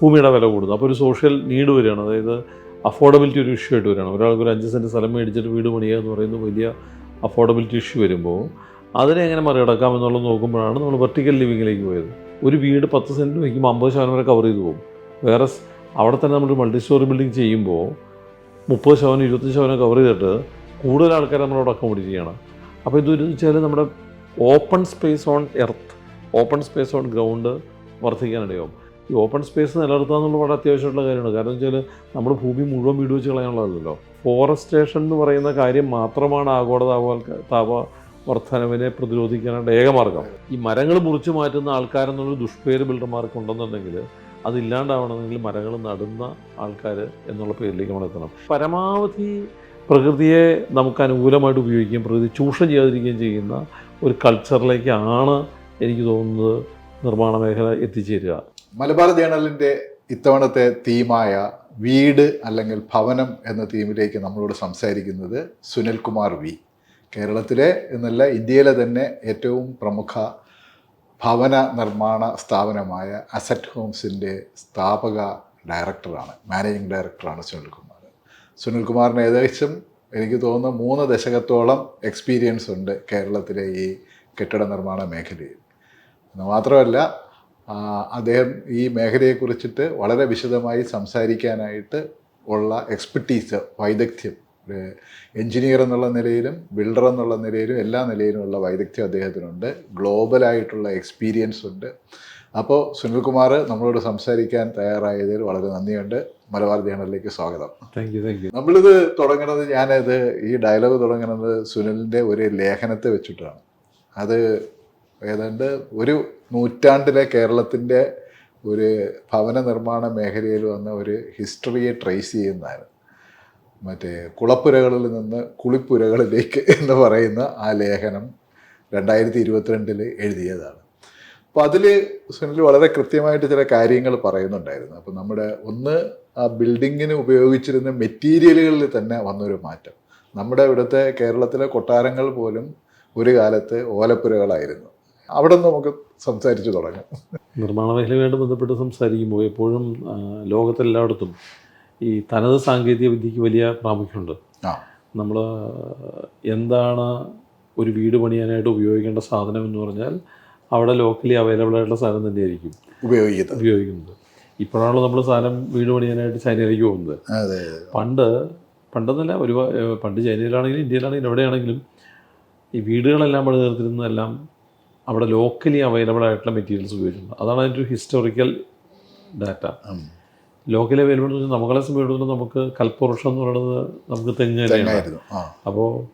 ഭൂമിയുടെ വില കൂടുന്നു. അപ്പോൾ ഒരു സോഷ്യൽ നീഡ് വരികയാണ്. അതായത് അഫോർഡബിലിറ്റി ഒരു ഇഷ്യൂ ആയിട്ട് വരികയാണ്. ഒരാൾക്ക് ഒരു അഞ്ച് സെന്റ് സ്ഥലം മേടിച്ചിട്ട് വീട് പണിയുക എന്ന് പറയുന്ന വലിയ അഫോർഡബിലിറ്റി ഇഷ്യൂ വരുമ്പോൾ അതിനെ എങ്ങനെ മറികടക്കാം എന്നുള്ളത് നോക്കുമ്പോഴാണ് നമ്മൾ വെർട്ടിക്കൽ ലിവിങ്ങിലേക്ക് പോയത്. ഒരു വീട് പത്ത് സെന്റ് വയ്ക്കുമ്പോൾ അമ്പത് ശതമാനം വരെ കവർ ചെയ്തു പോകും. വേറെ അവിടെ തന്നെ നമ്മൾ മൾട്ടി സ്റ്റോറി ബിൽഡിംഗ് ചെയ്യുമ്പോൾ മുപ്പത് ശതമാനം ഇരുപത്തഞ്ച് ശതമാനം കവർ ചെയ്തിട്ട് കൂടുതൽ ആൾക്കാർ നമ്മളോട് അക്കോമഡേറ്റ് ചെയ്യണം. അപ്പോൾ ഇതൊരു വെച്ചാൽ നമ്മുടെ open space on earth open space on ground വർദ്ധിക്കാനിടയാവും. ഈ ഓപ്പൺ സ്പേസ് നിലനിർത്തുക എന്നുള്ളത് വളരെ അത്യാവശ്യമായിട്ടുള്ള കാര്യമാണ്. കാരണം വെച്ചാൽ നമ്മുടെ ഭൂമി മുഴുവൻ വീട് വെച്ച് കളയാനുള്ളതല്ലോ ഫോറസ്റ്റേഷൻ എന്ന് പറയുന്ന കാര്യം മാത്രമാണ് ആഗോള താപ താപ വർധനവിനെ പ്രതിരോധിക്കാനായിട്ട് ഏകമാർഗം ഈ മരങ്ങൾ മുറിച്ചു മാറ്റുന്ന ആൾക്കാരെന്നുള്ളൊരു ദുഷ്പേര് ബിൽഡർമാർക്ക് ഉണ്ടെന്നുണ്ടെങ്കിൽ അതില്ലാണ്ടാവണമെങ്കിൽ മരങ്ങൾ നടുന്ന ആൾക്കാർ എന്നുള്ള പേരിലേക്ക് നമ്മൾ എത്തണം. പരമാവധി പ്രകൃതിയെ നമുക്ക് അനുകൂലമായിട്ട് ഉപയോഗിക്കുകയും പ്രകൃതി ചൂഷണം ചെയ്യാതിരിക്കുകയും ചെയ്യുന്ന ഒരു കൾച്ചറിലേക്കാണ് എനിക്ക് തോന്നുന്നത് നിർമ്മാണ മേഖല എത്തിച്ചേരുക. മലബാർ ജേണലിന്റെ ഇത്തവണത്തെ തീമായ വീട് അല്ലെങ്കിൽ ഭവനം എന്ന തീമിലേക്ക് നമ്മളോട് സംസാരിക്കുന്നത് സുനിൽകുമാർ വി. കേരളത്തിലെ എന്നല്ല ഇന്ത്യയിലെ തന്നെ ഏറ്റവും പ്രമുഖ ഭവന നിർമ്മാണ സ്ഥാപനമായ അസറ്റ് ഹോംസിന്റെ സ്ഥാപക ഡയറക്ടറാണ് മാനേജിംഗ് ഡയറക്ടറാണ് സുനിൽകുമാർ. സുനിൽകുമാറിന് ഏകദേശം എനിക്ക് തോന്നുന്നു മൂന്ന് ദശകത്തോളം എക്സ്പീരിയൻസ് ഉണ്ട് കേരളത്തിലെ ഈ കെട്ടിട നിർമ്മാണ മേഖലയിൽ. മാത്രമല്ല അദ്ദേഹം ഈ മേഖലയെക്കുറിച്ചിട്ട് വളരെ വിശദമായി സംസാരിക്കാനായിട്ട് ഉള്ള എക്സ്പെർട്ടീസ് വൈദഗ്ധ്യം എഞ്ചിനീയർ എന്നുള്ള നിലയിലും ബിൽഡർ എന്നുള്ള നിലയിലും എല്ലാ നിലയിലുമുള്ള വൈദഗ്ധ്യം അദ്ദേഹത്തിനുണ്ട്. ഗ്ലോബലായിട്ടുള്ള എക്സ്പീരിയൻസ് ഉണ്ട്. അപ്പോൾ സുനിൽകുമാർ നമ്മളോട് സംസാരിക്കാൻ തയ്യാറായതിൽ വളരെ നന്ദിയുണ്ട്. മലബാർ ജേണലിലേക്ക് സ്വാഗതം. താങ്ക് യു താങ്ക് യു നമ്മളിത് തുടങ്ങുന്നത് ഞാനത് ഈ ഡയലോഗ് തുടങ്ങുന്നത് സുനിലിന്റെ ഒരു ലേഖനത്തെ വെച്ചിട്ടാണ്. അത് ഏതാണ്ട് ഒരു നൂറ്റാണ്ടിലെ കേരളത്തിന്റെ ഒരു ഭവന നിർമ്മാണ മേഖലയിൽ വന്ന ഒരു ഹിസ്റ്ററിയെ ട്രേസ് ചെയ്യുന്നതാണ്. മറ്റേ കുളപ്പുരകളിൽ നിന്ന് കുളിപ്പുരകളിലേക്ക് എന്ന് പറയുന്ന ആ ലേഖനം രണ്ടായിരത്തി ഇരുപത്തിരണ്ടിൽ എഴുതിയതാണ്. അപ്പോൾ അതിൽ സുനിൽ വളരെ കൃത്യമായിട്ട് ചില കാര്യങ്ങൾ പറയുന്നുണ്ടായിരുന്നു. അപ്പോൾ നമ്മുടെ ഒന്ന് ആ ബിൽഡിങ്ങിന് ഉപയോഗിച്ചിരുന്ന മെറ്റീരിയലുകളിൽ തന്നെ വന്നൊരു മാറ്റം. നമ്മുടെ ഇവിടുത്തെ കേരളത്തിലെ കൊട്ടാരങ്ങൾ പോലും ഒരു കാലത്ത് ഓലപ്പുരകളായിരുന്നു. അവിടെ നിന്ന് നമുക്ക് സംസാരിച്ചു തുടങ്ങാം. നിർമ്മാണ മേഖലയുമായിട്ട് ബന്ധപ്പെട്ട് സംസാരിക്കുമ്പോൾ എപ്പോഴും ലോകത്തെല്ലായിടത്തും ഈ തനത് സാങ്കേതിക വിദ്യക്ക് വലിയ പ്രാമുഖ്യമുണ്ട്. നമ്മൾ എന്താണ് ഒരു വീട് പണിയാനായിട്ട് ഉപയോഗിക്കേണ്ട സാധനം എന്ന് പറഞ്ഞാൽ അവിടെ ലോക്കലി അവൈലബിൾ ആയിട്ടുള്ള സാധനം തന്നെയായിരിക്കും ഉപയോഗിക്കുന്നത്. ഉപയോഗിക്കുന്നത്. ഇപ്പോഴാണല്ലോ നമ്മൾ സാധനം വീട് പണിയാനായിട്ട് ചൈനയിലേക്ക് പോകുന്നത്. പണ്ട് പണ്ടെന്നല്ല ഒരു പണ്ട് ചൈനയിലാണെങ്കിലും ഇന്ത്യയിലാണെങ്കിലും എവിടെയാണെങ്കിലും ഈ വീടുകളെല്ലാം പണി തീർത്തിരുന്നതെല്ലാം അവിടെ ലോക്കലി അവൈലബിൾ ആയിട്ടുള്ള മെറ്റീരിയൽസ് ഉപയോഗിച്ചിട്ടുണ്ട്. അതാണ് അതിന്റെ ഒരു ഹിസ്റ്റോറിക്കൽ ഡാറ്റ. ലോക്കലി അവൈലബിൾ നമ്മളെ സംബന്ധിച്ചിടത്തോളം നമുക്ക് കൽപ്പവൃക്ഷം എന്ന് പറയുന്നത് നമുക്ക് തെങ്ങ് തന്നെയാണ്. അപ്പോൾ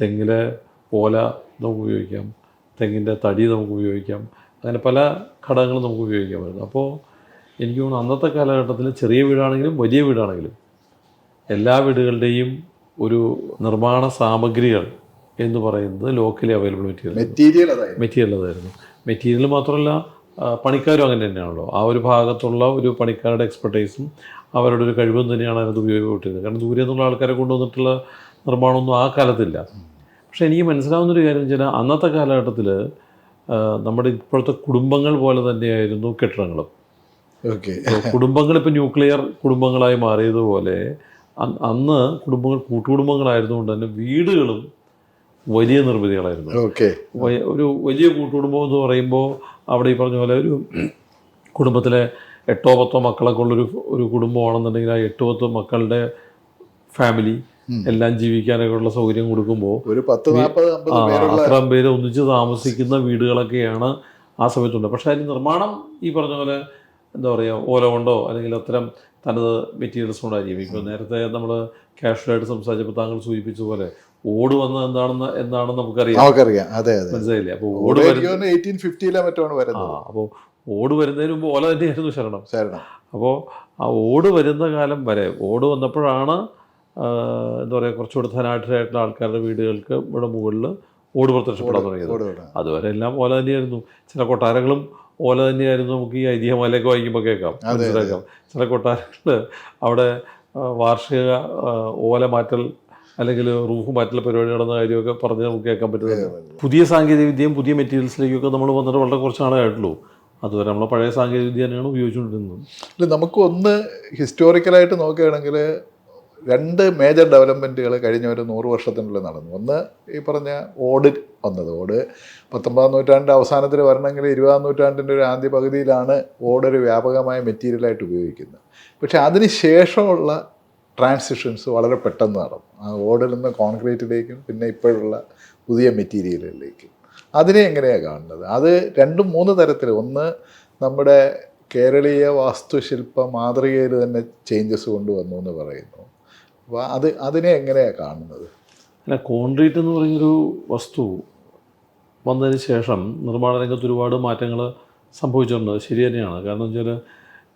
തെങ്ങിലെ ഓല നമുക്ക് ഉപയോഗിക്കാം. തെങ്ങിന്റെ തടി നമുക്ക് ഉപയോഗിക്കാം. അങ്ങനെ പല ഘടകങ്ങളും നമുക്ക് ഉപയോഗിക്കാൻ പറ്റും. അപ്പോൾ എനിക്ക് തോന്നുന്നു അന്നത്തെ കാലഘട്ടത്തിൽ ചെറിയ വീടാണെങ്കിലും വലിയ വീടാണെങ്കിലും എല്ലാ വീടുകളുടെയും ഒരു നിർമ്മാണ സാമഗ്രികൾ എന്ന് പറയുന്നത് ലോക്കലി അവൈലബിൾ മെറ്റീരിയൽ മെറ്റീരിയൽ അതായിരുന്നു. മെറ്റീരിയൽ അതായിരുന്നു. മെറ്റീരിയൽ മാത്രമല്ല പണിക്കാരും അങ്ങനെ തന്നെയാണല്ലോ. ആ ഒരു ഭാഗത്തുള്ള ഒരു പണിക്കാരുടെ എക്സ്പെർട്ടൈസും അവരുടെ ഒരു കഴിവും തന്നെയാണ് അതിനകത്ത് ഉപയോഗപ്പെട്ടിരുന്നത്. കാരണം ദൂരെ നിന്നുള്ള ആൾക്കാരെ കൊണ്ടുവന്നിട്ടുള്ള നിർമ്മാണമൊന്നും ആ കാലത്തില്ല. പക്ഷേ എനിക്ക് മനസ്സിലാവുന്നൊരു കാര്യം വെച്ചാൽ അന്നത്തെ കാലഘട്ടത്തിൽ നമ്മുടെ ഇപ്പോഴത്തെ കുടുംബങ്ങൾ പോലെ തന്നെയായിരുന്നു കെട്ടിടങ്ങളും. ഓക്കെ കുടുംബങ്ങൾ ഇപ്പോൾ ന്യൂക്ലിയർ കുടുംബങ്ങളായി മാറിയതുപോലെ അന്ന് കുടുംബങ്ങൾ കൂട്ടുകുടുംബങ്ങളായിരുന്നുകൊണ്ട് തന്നെ വീടുകളും വലിയ നിർമ്മിതികളായിരുന്നു. ഓക്കെ ഒരു വലിയ കൂട്ടുകുടുംബം എന്ന് പറയുമ്പോൾ അവിടെ ഈ പറഞ്ഞ പോലെ ഒരു കുടുംബത്തിലെ എട്ടോ പത്തോ മക്കളൊക്കെ ഉള്ളൊരു ഒരു കുടുംബമാണെന്നുണ്ടെങ്കിൽ ആ എട്ടോ പത്തോ മക്കളുടെ ഫാമിലി എല്ലാം ജീവിക്കാനൊക്കെ ഉള്ള സൗകര്യം കൊടുക്കുമ്പോൾ ഒരു പത്ത് അത്രയും പേര് ഒന്നിച്ച് താമസിക്കുന്ന വീടുകളൊക്കെയാണ് ആ സമയത്തുണ്ട്. പക്ഷെ അതിന് നിർമ്മാണം ഈ പറഞ്ഞ പോലെ എന്താ പറയുക ഓല കൊണ്ടോ അല്ലെങ്കിൽ അത്തരം തനത് മെറ്റീരിയൽസ് കൊണ്ടായിരിക്കും. ഇപ്പോൾ നേരത്തെ നമ്മൾ കാഷ്വലായിട്ട് സംസാരിച്ചപ്പോൾ താങ്കൾ സൂചിപ്പിച്ച പോലെ ഓട് വന്നത് എന്താണെന്ന് എന്താണെന്ന് നമുക്കറിയാം. നമുക്കറിയാം. അതെ അതെ. മനസ്സിലായില്ലേ? അപ്പോൾ ഓട് വരുന്ന എയ്റ്റീൻ ഫിഫ്റ്റിയിലെ മറ്റാണ് വരുന്നത്. അപ്പോൾ ഓട് വരുന്നതിന് മുമ്പ് ഓല തന്നെയായിരുന്നു ശരണം. ശരണം. അപ്പോൾ ആ ഓട് വരുന്ന കാലം വരെ ഓട് വന്നപ്പോഴാണ് എന്താ പറയുക കുറച്ചുകൂടെ ധനാഠരായിട്ടുള്ള ആൾക്കാരുടെ വീടുകൾക്ക് ഇവിടെ മുകളിൽ ഓട് പ്രത്യക്ഷപ്പെടാൻ തുടങ്ങിയത്. അതുവരെ എല്ലാം ഓല തന്നെയായിരുന്നു. ചില കൊട്ടാരങ്ങളും ഓല തന്നെയായിരുന്നു നമുക്ക് ഈ ഐതിഹ്യമാലയൊക്കെ വായിക്കുമ്പോൾ കേൾക്കാം. മനസ്സിലാക്കാം. ചില കൊട്ടാരങ്ങൾ അവിടെ വാർഷിക ഓല മാറ്റൽ അല്ലെങ്കിൽ റൂഫ് മാറ്റുള്ള പരിപാടി നടന്ന കാര്യമൊക്കെ പറഞ്ഞ് നമുക്ക് കേൾക്കാൻ പറ്റുന്നത്. പുതിയ സാങ്കേതിക വിദ്യയും പുതിയ മെറ്റീരിയൽസിലേക്കൊക്കെ നമ്മൾ വന്നിട്ട് വളരെ കുറച്ച് നാളായിട്ടുള്ളൂ അതുവരെ നമ്മൾ പഴയ സാങ്കേതിക വിദ്യ തന്നെയാണ് ഉപയോഗിച്ചുകൊണ്ടിരുന്നത്. അല്ല നമുക്ക് ഒന്ന് ഹിസ്റ്റോറിക്കലായിട്ട് നോക്കുകയാണെങ്കിൽ രണ്ട് മേജർ ഡെവലപ്മെന്റുകൾ കഴിഞ്ഞ ഒരു നൂറ് വർഷത്തിനുള്ളിൽ നടന്നു. ഒന്ന് ഈ പറഞ്ഞ ഓട് വന്നത്. ഓട് പത്തൊമ്പതാം നൂറ്റാണ്ടിന്റെ അവസാനത്തിൽ വരണമെങ്കിൽ ഇരുപതാം നൂറ്റാണ്ടിന്റെ ഒരു ആദ്യ പകുതിയിലാണ് ഓടൊരു വ്യാപകമായ മെറ്റീരിയലായിട്ട് ഉപയോഗിക്കുന്നത്. പക്ഷേ അതിന് ശേഷമുള്ള ട്രാൻസിഷൻസ് വളരെ പെട്ടെന്ന് നടന്നു. ആ ഓടിൽ നിന്ന് കോൺക്രീറ്റിലേക്കും പിന്നെ ഇപ്പോഴുള്ള പുതിയ മെറ്റീരിയലിലേക്കും അതിനെ എങ്ങനെയാണ് കാണുന്നത്? അത് രണ്ടും മൂന്ന് തരത്തിൽ. ഒന്ന് നമ്മുടെ കേരളീയ വാസ്തുശില്പ മാതൃകയിൽ തന്നെ ചേഞ്ചസ് കൊണ്ടുവന്നു എന്ന് പറയുന്നു. അപ്പോൾ അത് അതിനെ എങ്ങനെയാണ് കാണുന്നത്? അല്ല കോൺക്രീറ്റ് എന്ന് പറയുന്നൊരു വസ്തു വന്നതിന് ശേഷം നിർമ്മാണ രംഗത്ത് ഒരുപാട് മാറ്റങ്ങൾ സംഭവിച്ചിട്ടുണ്ട്. ശരി തന്നെയാണ്. കാരണം വെച്ചാൽ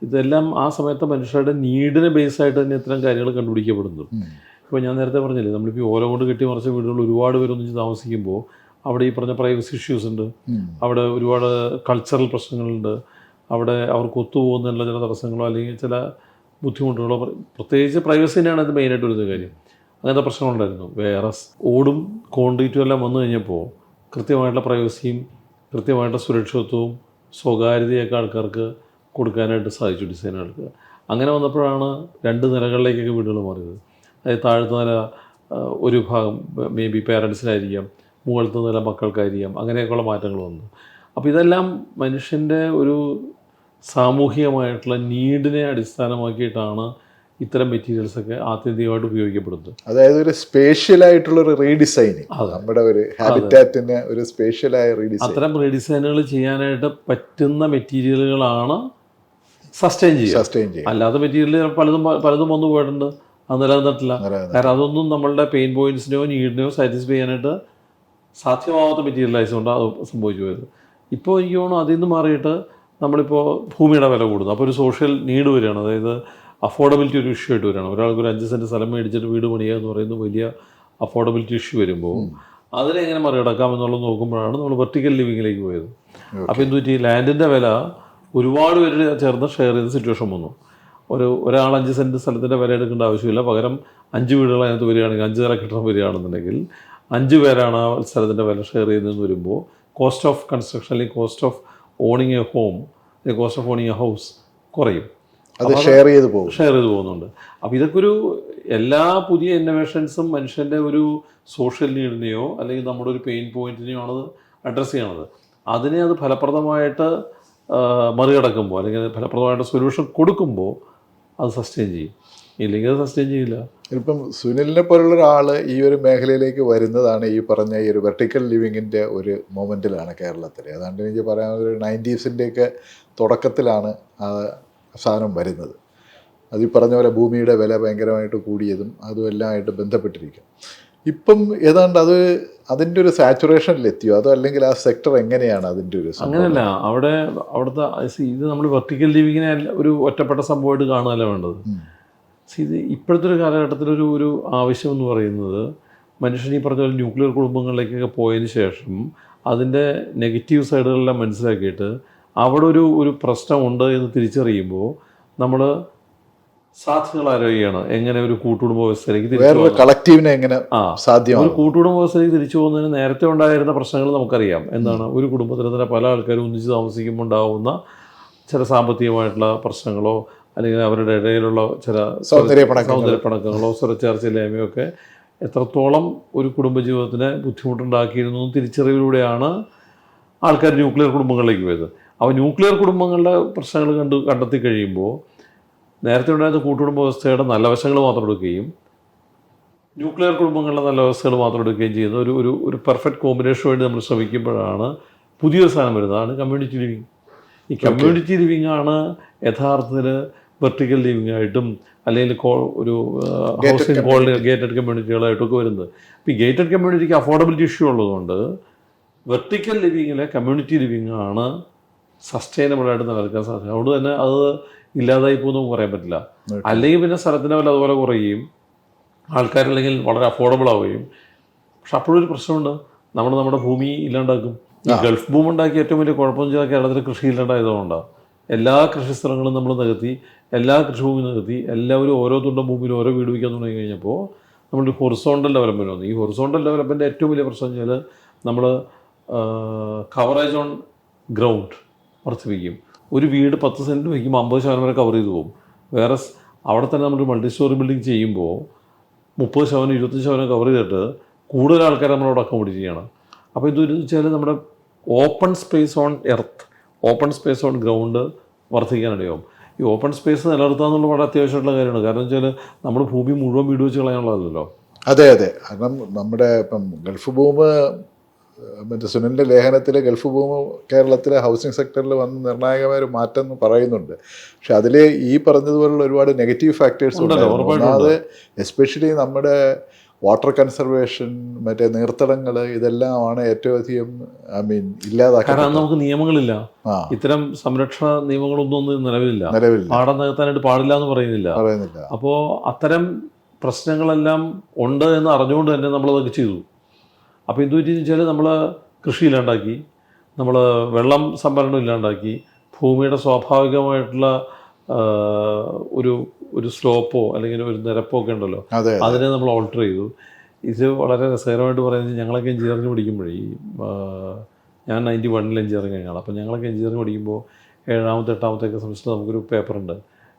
ഇതെല്ലാം ആ സമയത്ത് മനുഷ്യരുടെ നീഡിനെ ബേസ് ആയിട്ട് തന്നെ ഇത്തരം കാര്യങ്ങൾ കണ്ടുപിടിക്കപ്പെടുന്നു. ഇപ്പോൾ ഞാൻ നേരത്തെ പറഞ്ഞില്ലേ നമ്മളിപ്പോൾ ഓരോ ഓല കൊണ്ട് കെട്ടി മറിച്ച വീടുകൾ ഒരുപാട് പേരൊന്നിച്ച് താമസിക്കുമ്പോൾ അവിടെ ഈ പറഞ്ഞ പ്രൈവസി ഇഷ്യൂസ് ഉണ്ട്. അവിടെ ഒരുപാട് കൾച്ചറൽ പ്രശ്നങ്ങളുണ്ട്. അവിടെ അവർക്ക് ഒത്തുപോകുന്നതിനുള്ള ചില തടസ്സങ്ങളോ അല്ലെങ്കിൽ ചില ബുദ്ധിമുട്ടുകളോ പ്രത്യേകിച്ച് പ്രൈവസി തന്നെയാണ് ഇത് മെയിനായിട്ട് വരുന്ന കാര്യം. അങ്ങനത്തെ പ്രശ്നങ്ങളുണ്ടായിരുന്നു. വേറെ ഓടും കോൺക്രീറ്റും എല്ലാം വന്നു കഴിഞ്ഞപ്പോൾ കൃത്യമായിട്ടുള്ള പ്രൈവസിയും കൃത്യമായിട്ടുള്ള സുരക്ഷിതത്വവും സ്വകാര്യതയൊക്കെ ആൾക്കാർക്ക് കൊടുക്കാനായിട്ട് സാധിച്ചു ഡിസൈനുകൾക്ക് അങ്ങനെ വന്നപ്പോഴാണ് രണ്ട് നിലകളിലേക്കൊക്കെ വീടുകൾ മാറിയത്. അതായത് താഴത്തെ നില ഒരു ഭാഗം മേ ബി പേരൻസിനായിരിക്കാം മുകളിലത്തെ നില മക്കൾക്കായിരിക്കാം അങ്ങനെയൊക്കെയുള്ള മാറ്റങ്ങൾ വന്നു. അപ്പോൾ ഇതെല്ലാം മനുഷ്യന്റെ ഒരു സാമൂഹികമായിട്ടുള്ള നീഡിനെ അടിസ്ഥാനമാക്കിയിട്ടാണ് ഇത്തരം മെറ്റീരിയൽസ് ഒക്കെ ആത്യന്തികമായിട്ട് ഉപയോഗിക്കപ്പെടുന്നത്. അതായത് ഒരു സ്പേഷ്യൽ ആയിട്ടുള്ള ഒരു റീഡിസൈനിങ് നമ്മുടെ ഒരു ഹാബിറ്റാറ്റിന് ഒരു സ്പേഷ്യലായ റീഡിസൈൻ അത്തരം റീഡിസൈനുകൾ ചെയ്യാനായിട്ട് പറ്റുന്ന മെറ്റീരിയലുകളാണ് സസ്റ്റെയിൻ ചെയ്യുക സസ്റ്റെയിൻ ചെയ്യും. അല്ലാതെ മെറ്റീരിയൽ പലതും പലതും വന്നു പോയിട്ടുണ്ട്. അത് നിലനിന്നിട്ടില്ല. നിലനിന്നിട്ടില്ല. കാരണം അതൊന്നും നമ്മളുടെ പെയിൻ പോയിന്റ്സിനെയോ നീഡിനെയോ സാറ്റിസ്ഫൈ ചെയ്യാനായിട്ട് സാധ്യമാവാത്ത മെറ്റീരിയലൈസ് കൊണ്ട് അത് സംഭവിച്ചു പോയത്. ഇപ്പോൾ എനിക്ക് തോന്നുന്നു അതിൽ നിന്ന് മാറിയിട്ട് നമ്മളിപ്പോൾ ഭൂമിയുടെ വില കൂടുന്നു. അപ്പോൾ ഒരു സോഷ്യൽ നീഡ് വരികയാണ്. അതായത് അഫോർഡബിലിറ്റി ഒരു ഇഷ്യൂ ആയിട്ട് വരികയാണ്. ഒരാൾക്ക് ഒരു അഞ്ച് സെന്റ് സ്ഥലം മേടിച്ചിട്ട് വീട് പണിയുക എന്ന് പറയുന്ന വലിയ അഫോർഡബിലിറ്റി ഇഷ്യൂ വരുമ്പോൾ അതിനെ എങ്ങനെ മറികടക്കാം എന്നുള്ളത് നോക്കുമ്പോഴാണ് നമ്മൾ വെർട്ടിക്കൽ ലിവിങ്ങിലേക്ക് പോയത്. അപ്പോൾ എന്ത് പറ്റി ലാൻഡിന്റെ വില ഒരുപാട് പേര് ചേർന്ന് ഷെയർ ചെയ്ത സിറ്റുവേഷൻ വന്നു. ഒരു ഒരാൾ അഞ്ച് സെന്റ് സ്ഥലത്തിന്റെ വില എടുക്കേണ്ട ആവശ്യമില്ല. പകരം അഞ്ച് വീടുകൾ അതിനകത്ത് വരികയാണെങ്കിൽ അഞ്ച് നില കെട്ടിടം വരികയാണെന്നുണ്ടെങ്കിൽ അഞ്ച് പേരാണ് ആ സ്ഥലത്തിന്റെ വില ഷെയർ ചെയ്തതെന്ന് വരുമ്പോൾ കോസ്റ്റ് ഓഫ് കൺസ്ട്രക്ഷൻ അല്ലെങ്കിൽ cost of owning a home അല്ലെങ്കിൽ cost of owning a house കുറയും. അത് ഷെയർ ചെയ്ത് പോകും. ഷെയർ ചെയ്ത് പോകുന്നുണ്ട്. അപ്പോൾ ഇതൊക്കെ ഒരു എല്ലാ പുതിയ ഇന്നോവേഷൻസും മനുഷ്യന്റെ ഒരു സോഷ്യൽ നീഡിനെയോ അല്ലെങ്കിൽ നമ്മുടെ ഒരു പെയിൻ പോയിന്റിനെയോ ആണ് അഡ്രസ്സ് ചെയ്യണത്. അതിനെ അത് ഫലപ്രദമായിട്ട് മറികടക്കുമ്പോൾ അല്ലെങ്കിൽ ഫലപ്രദമായിട്ട് സൊല്യൂഷൻ കൊടുക്കുമ്പോൾ അത് സസ്റ്റെയിൻ ചെയ്യും. ഇല്ലെങ്കിൽ അത് സസ്റ്റെയിൻ ചെയ്യില്ല. ഇപ്പം സുനിലിനെ പോലുള്ള ഒരാൾ ഈ ഒരു മേഖലയിലേക്ക് വരുന്നതാണ് ഈ പറഞ്ഞ ഈ ഒരു വെർട്ടിക്കൽ ലിവിങ്ങിന്റെ ഒരു മൊമെന്റിലാണ് കേരളത്തിൽ ഏതാണ്ട് എനിക്ക് പറയാൻ ഒരു നയന്റീസിന്റെയൊക്കെ തുടക്കത്തിലാണ് ആ സാധനം വരുന്നത്. അത് ഈ പറഞ്ഞ പോലെ ഭൂമിയുടെ വില ഭയങ്കരമായിട്ട് കൂടിയതും അതും ആയിട്ട് ബന്ധപ്പെട്ടിരിക്കും. ഇപ്പം ഏതാണ്ട് അത് അതിന്റെ ഒരു സാച്ചുറേഷനിലെത്തിയോ അതോ അല്ലെങ്കിൽ ആ സെക്ടർ എങ്ങനെയാണ് അതിന്റെ ഒരു? അങ്ങനെയല്ല അവിടെ അവിടുത്തെ ഇത് നമ്മൾ വെർട്ടിക്കൽ ലിവിങ്ങിനെ ഒരു ഒറ്റപ്പെട്ട സംഭവമായിട്ട് കാണുകയല്ല വേണ്ടത്. ഇത് ഇപ്പോഴത്തെ ഒരു കാലഘട്ടത്തിലൊരു ഒരു ആവശ്യം എന്ന് പറയുന്നത് മനുഷ്യൻ ഈ പറഞ്ഞ പോലെ ന്യൂക്ലിയർ കുടുംബങ്ങളിലേക്കൊക്കെ പോയതിന് ശേഷം അതിന്റെ നെഗറ്റീവ് സൈഡുകളെല്ലാം മനസ്സിലാക്കിയിട്ട് അവിടെ ഒരു ഒരു പ്രശ്നമുണ്ട് എന്ന് തിരിച്ചറിയുമ്പോൾ നമ്മൾ സാധ്യതകൾ ആലോചിക്കുകയാണ് എങ്ങനെ ഒരു കൂട്ടുകുടുംബ വ്യവസ്ഥയിലേക്ക് തിരിച്ചു. കളക്റ്റീവിനെ എങ്ങനെ സാധ്യമാണ് ഒരു കൂട്ടുകുടുംബ വ്യവസ്ഥയിലേക്ക് തിരിച്ചു പോകുന്നതിന് നേരത്തെ ഉണ്ടായിരുന്ന പ്രശ്നങ്ങൾ നമുക്കറിയാം. എന്താണ്? ഒരു കുടുംബത്തിൽ തന്നെ പല ആൾക്കാരും ഒന്നിച്ച് താമസിക്കുമ്പോൾ ഉണ്ടാവുന്ന ചില സാമ്പത്തികമായിട്ടുള്ള പ്രശ്നങ്ങളോ അല്ലെങ്കിൽ അവരുടെ ഇടയിലുള്ള ചില. സൗന്ദര്യപ്പണക്കങ്ങളോ. സ്വരച്ചേർച്ചയില്ലായ്മയോ ഒക്കെ എത്രത്തോളം ഒരു കുടുംബജീവിതത്തിന് ബുദ്ധിമുട്ടുണ്ടാക്കിയിരുന്നു തിരിച്ചറിവിലൂടെയാണ് ആൾക്കാർ ന്യൂക്ലിയർ കുടുംബങ്ങളിലേക്ക് പോയത്. അപ്പോൾ ന്യൂക്ലിയർ കുടുംബങ്ങളുടെ പ്രശ്നങ്ങൾ കണ്ട് കണ്ടെത്തി കഴിയുമ്പോൾ നേരത്തെ ഉണ്ടായിരുന്ന കൂട്ടുകുടുംബ വ്യവസ്ഥയുടെ നല്ല വശങ്ങൾ മാത്രം എടുക്കുകയും ന്യൂക്ലിയർ കുടുംബങ്ങളുടെ നല്ല വ്യവസ്ഥകൾ മാത്രം എടുക്കുകയും ചെയ്യുന്ന ഒരു ഒരു ഒരു പെർഫെക്റ്റ് കോമ്പിനേഷൻ വേണ്ടി നമ്മൾ ശ്രമിക്കുമ്പോഴാണ് പുതിയൊരു സാധനം വരുന്നതാണ് കമ്മ്യൂണിറ്റി ലിവിങ് ഈ കമ്മ്യൂണിറ്റി ലിവിങ് ആണ് യഥാർത്ഥത്തിൽ വെർട്ടിക്കൽ ലിവിങ് ആയിട്ടും അല്ലെങ്കിൽ കോ- ഒരു ഹൗസിംഗ് കോളനി ഗേറ്റഡ് കമ്മ്യൂണിറ്റികളായിട്ടൊക്കെ വരുന്നത്. ഇപ്പോൾ ഈ ഗേറ്റഡ് കമ്മ്യൂണിറ്റിക്ക് അഫോർഡബിലിറ്റി ഇഷ്യൂ ഉള്ളതുകൊണ്ട് വെർട്ടിക്കൽ ലിവിങ്ങിലെ കമ്മ്യൂണിറ്റി ലിവിങ് ആണ് സസ്റ്റൈനബിളായിട്ട് നിലനിൽക്കാൻ സാധിക്കുന്നത് അതുകൊണ്ട് തന്നെ അത് ഇല്ലാതായി പോകുന്നു പറയാൻ പറ്റില്ല. അല്ലെങ്കിൽ പിന്നെ സ്ഥലത്തിന്റെ വില അതുപോലെ കുറയുകയും ആൾക്കാരല്ലെങ്കിൽ വളരെ അഫോർഡബിൾ ആവുകയും. പക്ഷെ അപ്പോഴൊരു പ്രശ്നമുണ്ട്. നമ്മൾ നമ്മുടെ ഭൂമി ഇല്ലാണ്ടാക്കും. ഈ ഗൾഫ് ഭൂമി ഉണ്ടാക്കിയ ഏറ്റവും വലിയ കുഴപ്പം ചെയ്താൽ കേരളത്തിൽ കൃഷി ഇല്ലാണ്ടായതുകൊണ്ടാണ്. എല്ലാ കൃഷി സ്ഥലങ്ങളും നമ്മൾ നികത്തി എല്ലാ കൃഷിഭൂമി നികത്തി എല്ലാവരും ഓരോ തുണ്ട ഭൂമിയിൽ ഓരോ വീട് വയ്ക്കാൻ തുടങ്ങി കഴിഞ്ഞപ്പോൾ നമ്മളൊരു ഹൊറിസോണ്ടൽ ഡെവലപ്മെന്റ് വന്നു. ഈ ഹൊറിസോണ്ടൽ ഡെവലപ്മെന്റ് ഏറ്റവും വലിയ പ്രശ്നം വെച്ചാൽ നമ്മൾ കവറേജ് ഓൺ ഗ്രൗണ്ട് വർദ്ധിപ്പിക്കും. ഒരു വീട് പത്ത് സെന്റ് വയ്ക്കുമ്പോൾ അമ്പത് ശതമാനം വരെ കവർ ചെയ്തു പോകും. വേറെ അവിടെ തന്നെ നമ്മൾ മൾട്ടി സ്റ്റോറി ബിൽഡിംഗ് ചെയ്യുമ്പോൾ മുപ്പത് ശതമാനം ഇരുപത്തഞ്ച് ശതമാനം കവർ ചെയ്തിട്ട് കൂടുതൽ ആൾക്കാർ നമ്മളവിടെ അക്കോമഡേറ്റ് ചെയ്യണം. അപ്പോൾ ഇതൊരു വെച്ചാൽ നമ്മുടെ open space on earth open space on ground വർദ്ധിക്കാനിടയാവും. ഈ ഓപ്പൺ സ്പേസ് നിലനിർത്തുക എന്നുള്ളത് വളരെ അത്യാവശ്യമായിട്ടുള്ള കാര്യമാണ്. കാരണം വെച്ചാൽ നമ്മൾ ഭൂമി മുഴുവൻ വീട് വെച്ച് കളയാനുള്ളതല്ലോ അതെ അതെ. കാരണം നമ്മുടെ ഇപ്പം ഗൾഫ് ഭൂമി മറ്റേ സുനിലിന്റെ ലേഖനത്തിൽ ഗൾഫ് ഭൂമി കേരളത്തിലെ ഹൗസിംഗ് സെക്ടറിൽ വന്ന് നിർണായകമായ ഒരു മാറ്റം എന്ന് പറയുന്നുണ്ട്. പക്ഷെ അതിൽ ഈ പറഞ്ഞതുപോലുള്ള ഒരുപാട് നെഗറ്റീവ് ഫാക്ടേഴ്സ് ഉണ്ട്. അത് എസ്പെഷ്യലി നമ്മുടെ വാട്ടർ കൺസർവേഷൻ മറ്റേ നീർത്തടങ്ങൾ ഇതെല്ലാമാണ് ഏറ്റവും അധികം ഐ മീൻ ഇല്ലാതാക്കാൻ നമുക്ക് നിയമങ്ങളില്ല. ഇത്തരം സംരക്ഷണ നിയമങ്ങളൊന്നും ഒന്നും നിലവിലില്ല. നിലവിൽ പാടം നികത്താനായിട്ട് പാടില്ല എന്ന് പറയുന്നില്ല. പറയുന്നില്ല. അപ്പോൾ അത്തരം പ്രശ്നങ്ങളെല്ലാം ഉണ്ട് എന്ന് അറിഞ്ഞുകൊണ്ട് തന്നെ നമ്മളതൊക്കെ ചെയ്തു. അപ്പോൾ എന്ത് പറ്റിയെന്ന് വെച്ചാൽ നമ്മൾ കൃഷി ഇല്ലാണ്ടാക്കി നമ്മൾ വെള്ളം സംഭരണം ഇല്ലാണ്ടാക്കി ഭൂമിയുടെ സ്വാഭാവികമായിട്ടുള്ള ഒരു ഒരു സ്ലോപ്പോ അല്ലെങ്കിൽ ഒരു നിരപ്പോ ഒക്കെ ഉണ്ടല്ലോ അതിനെ നമ്മൾ ഓൾട്ടർ ചെയ്തു. ഇത് വളരെ രസകരമായിട്ട് പറയുന്നത് ഞങ്ങളൊക്കെ എഞ്ചിനീയറിംഗ് പഠിക്കുമ്പോഴേ ഈ ഞാൻ നയന്റി വണ്ണിൽ എഞ്ചിനീയറിംഗ് കഴിഞ്ഞാൽ അപ്പോൾ ഞങ്ങളൊക്കെ എഞ്ചിനീയറിംഗ് പഠിക്കുമ്പോൾ ഏഴാമത്തെ എട്ടാമത്തെ ഒക്കെ സെമിസ്റ്റർ നമുക്കൊരു പേപ്പറുണ്ട്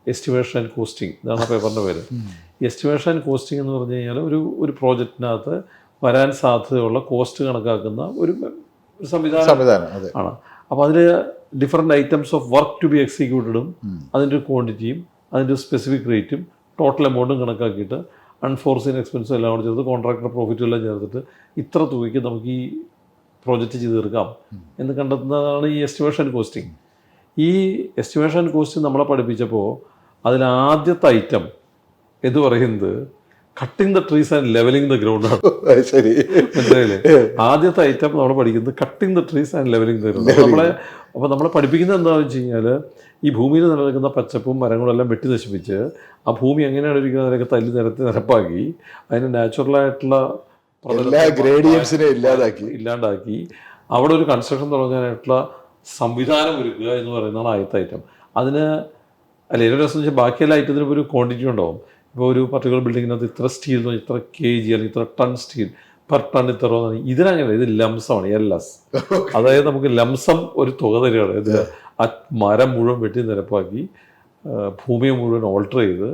എസ്റ്റിമേഷൻ ആൻഡ് കോസ്റ്റിംഗ് ഇതാണ് ആ പേപ്പറിന്റെ പേര്. എസ്റ്റിമേഷൻ ആൻഡ് കോസ്റ്റിംഗ് എന്ന് പറഞ്ഞു കഴിഞ്ഞാൽ ഒരു ഒരു പ്രോജക്റ്റിനകത്ത് വരാൻ സാധ്യതയുള്ള കോസ്റ്റ് കണക്കാക്കുന്ന ഒരു സംവിധാനം സംവിധാനം അതെ. ആണ്. അപ്പോൾ അതിൽ different items of work to be എക്സിക്യൂട്ടഡും. അതിന്റെ ഒരു ക്വാണ്ടിറ്റിയും അതിന്റെ ഒരു സ്പെസിഫിക് റേറ്റും ടോട്ടൽ എമൗണ്ടും കണക്കാക്കിയിട്ട് അൺഫോർസിൻ എക്സ്പെൻസും എല്ലാം കൂടെ ചേർത്ത് കോൺട്രാക്ടർ പ്രോഫിറ്റും എല്ലാം ചേർത്തിട്ട് ഇത്ര തുകയ്ക്ക് നമുക്ക് ഈ പ്രോജക്റ്റ് ചെയ്ത് തീർക്കാം എന്ന് കണ്ടെത്തുന്നതാണ് ഈ എസ്റ്റിമേഷൻ കോസ്റ്റിംഗ് ഈ എസ്റ്റിമേഷൻ കോസ്റ്റ് നമ്മളെ പഠിപ്പിച്ചപ്പോൾ അതിലാദ്യത്തെ ഐറ്റം എന്ന് പറയുന്നത് cutting the trees and levelling the ground ആണ്. ശരി. മനസ്സിലായില്ലേ? ആദ്യത്തെ ഐറ്റം നമ്മൾ പഠിക്കുന്നത് cutting the trees and levelling the ground നമ്മളെ അപ്പോൾ നമ്മളെ പഠിപ്പിക്കുന്നത് എന്താണെന്ന് വെച്ച് കഴിഞ്ഞാൽ ഈ ഭൂമിയിൽ നിലനിൽക്കുന്ന പച്ചപ്പും മരങ്ങളും എല്ലാം വെട്ടി നശിപ്പിച്ച് ആ ഭൂമി എങ്ങനെയാണ് ഇരിക്കുന്നത് അതിനൊക്കെ തല്ലി നിരത്തി നിരപ്പാക്കി അതിന് നാച്ചുറലായിട്ടുള്ള എല്ലാ ഗ്രേഡിയൻസിനെ ഇല്ലാതാക്കി. ഇല്ലാണ്ടാക്കി. അവിടെ ഒരു കൺസ്ട്രക്ഷൻ തുടങ്ങാനായിട്ടുള്ള സംവിധാനം ഒരുക്കുക എന്ന് പറയുന്നതാണ് ആദ്യത്തെ ഐറ്റം അതിന് അല്ല ഏറ്റവും രസം വെച്ചാൽ ബാക്കിയെല്ലാം ഐറ്റത്തിനും ഒരു ക്വാണ്ടിറ്റി ഉണ്ടാവും. ഇപ്പോൾ ഒരു പർട്ടിക്കുലർ ബിൽഡിങ്ങിനകത്ത് ഇത്ര സ്റ്റീൽ ഇത്ര കെ ജി അല്ലെങ്കിൽ ഇത്ര ടൺ സ്റ്റീൽ പെർ ടൺ ഇത്ര എന്ന് ഇതിനങ്ങനെ ഇത് ലംസമാണ് എൽ എസ് അതായത് നമുക്ക് ലംസം ഒരു തുക തരികയാണ്. ഇത് ആ മരം മുഴുവൻ വെട്ടി നിരപ്പാക്കി ഭൂമിയെ മുഴുവൻ ഓൾട്ടർ ചെയ്ത്